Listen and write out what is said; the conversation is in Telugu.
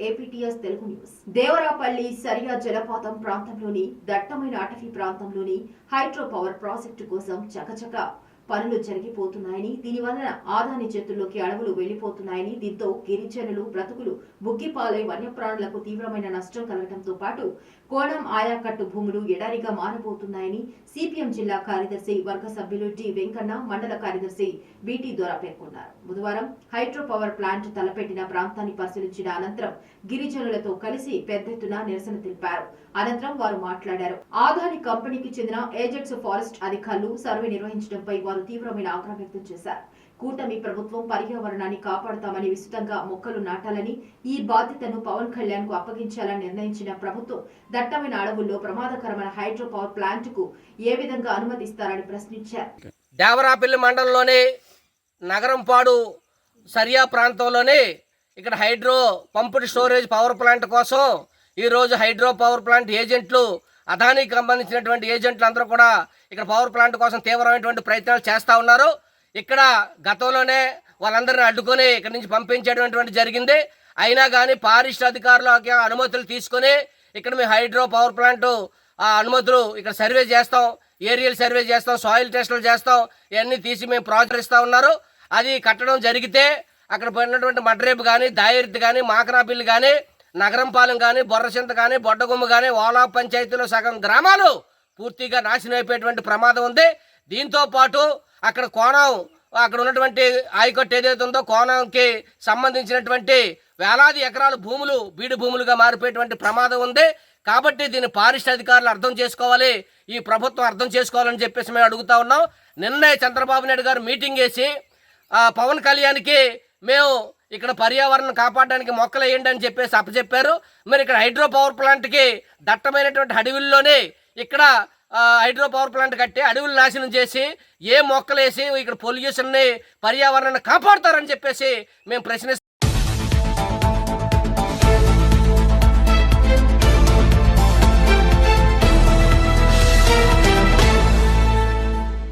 ఏపీటీఎస్ తెలుగు న్యూస్ దేవరాపల్లి సరియా జలపాతం ప్రాంతంలోని దట్టమైన అటవీ ప్రాంతంలోని హైడ్రో పవర్ ప్రాజెక్టు కోసం చకచక పనులు జరిగిపోతున్నాయని దీనివలన ఆదాని చేతుల్లోకి అడవులు వెళ్ళిపోతున్నాయని దీంతో గిరిజనులు బ్రతుకులు బుగ్గిపాలై వన్యప్రాణులకు తీవ్రమైన నష్టం కలగడంతో పాటు కోణం ఆయాకట్టు భూములు ఎడారిగా మారబోతున్నాయని సిపిఎం జిల్లా కార్యదర్శి వర్గ సభ్యులు డి వెంకన్న మండల కార్యదర్శి బిటి ద్వారా పేర్కొన్నారు. బుధవారం హైడ్రో పవర్ ప్లాంట్ తలపెట్టిన ప్రాంతాన్ని పరిశీలించిన అనంతరం గిరిజనులతో కలిసి పెద్ద ఎత్తున నిరసన తెలిపారు. అనంతరం వారు మాట్లాడారు. ఆదాని కంపెనీకి చెందిన ఏజెంట్స్ ఫారెస్ట్ అధికారులు సర్వే నిర్వహించడంపై వారు తీవ్రమైన ఆగ్రహం వ్యక్తం చేశారు. కూటమి ప్రభుత్వం పర్యావరణాన్ని కాపాడతామని విస్తృతంగా మొక్కలు నాటాలని ఈ బాధ్యతను పవన్ కళ్యాణ్కు అప్పగించాలని నిర్ణయించిన ప్రభుత్వం దట్టమైన అడవుల్లో ప్రమాదకరమైన హైడ్రో పవర్ ప్లాంట్కు ఏ విధంగా అనుమతిస్తారని ప్రశ్నించారు. దేవరాపల్లి మండలంలోని నగరంపాడు సరియా ప్రాంతంలోని ఇక్కడ hydro pumped storage power plant కోసం ఈరోజు హైడ్రో పవర్ ప్లాంట్ ఏజెంట్లు అదానికి సంబంధించినటువంటి ఏజెంట్లు అందరూ కూడా ఇక్కడ పవర్ ప్లాంట్ కోసం తీవ్రమైనటువంటి ప్రయత్నాలు చేస్తూ ఉన్నారు. ఇక్కడ గతంలోనే వాళ్ళందరిని అడ్డుకొని ఇక్కడ నుంచి పంపించేటటువంటి జరిగింది. అయినా కానీ పారిశ్ర అధికారులకి అనుమతులు తీసుకొని ఇక్కడ మేము హైడ్రో పవర్ ప్లాంట్ ఆ అనుమతులు ఇక్కడ సర్వే చేస్తాం. ఏరియల్ సర్వే చేస్తాం సాయిల్ టెస్టులు చేస్తాం. ఇవన్నీ తీసి మేము ప్రాజెక్ట్ ఉన్నారు. అది కట్టడం జరిగితే అక్కడ పోయినటువంటి మడ్రేపు కానీ దాయిర్తి కానీ మాకరాపిల్లి కానీ నగరంపాలెం కానీ బొర్రచింత కానీ బొడ్డగుమ్మ కానీ ఓలా పంచాయతీలో సగం గ్రామాలు పూర్తిగా నాశనం అయిపోయేటువంటి ప్రమాదం ఉంది. దీంతో పాటు అక్కడ కోణం అక్కడ ఉన్నటువంటి ఆయకట్టు ఏదైతే ఉందో కోణంకి సంబంధించినటువంటి వేలాది ఎకరాల భూములు బీడు భూములుగా మారిపోయేటువంటి ప్రమాదం ఉంది. కాబట్టి దీన్ని పారిశ్ర అధికారులు అర్థం చేసుకోవాలి. ఈ ప్రభుత్వం అర్థం చేసుకోవాలని చెప్పేసి మేము అడుగుతా ఉన్నాం. నిన్నే చంద్రబాబు నాయుడు గారు మీటింగ్ వేసి పవన్ కళ్యాణ్కి మేము ఇక్కడ పర్యావరణం కాపాడడానికి మొక్కలు వేయండి అని చెప్పేసి అప్పచెప్పారు. మరి ఇక్కడ హైడ్రో పవర్ ప్లాంట్కి దట్టమైనటువంటి అడవుల్లోనే ఇక్కడ హైడ్రో పవర్ ప్లాంట్ కట్టి అడవులు నాశనం చేసి ఏ మొక్కలేసి ఇక్కడ పొల్యూషన్ని పర్యావరణాన్ని కాపాడుతారని చెప్పేసి మేము ప్రశ్నిస్తాం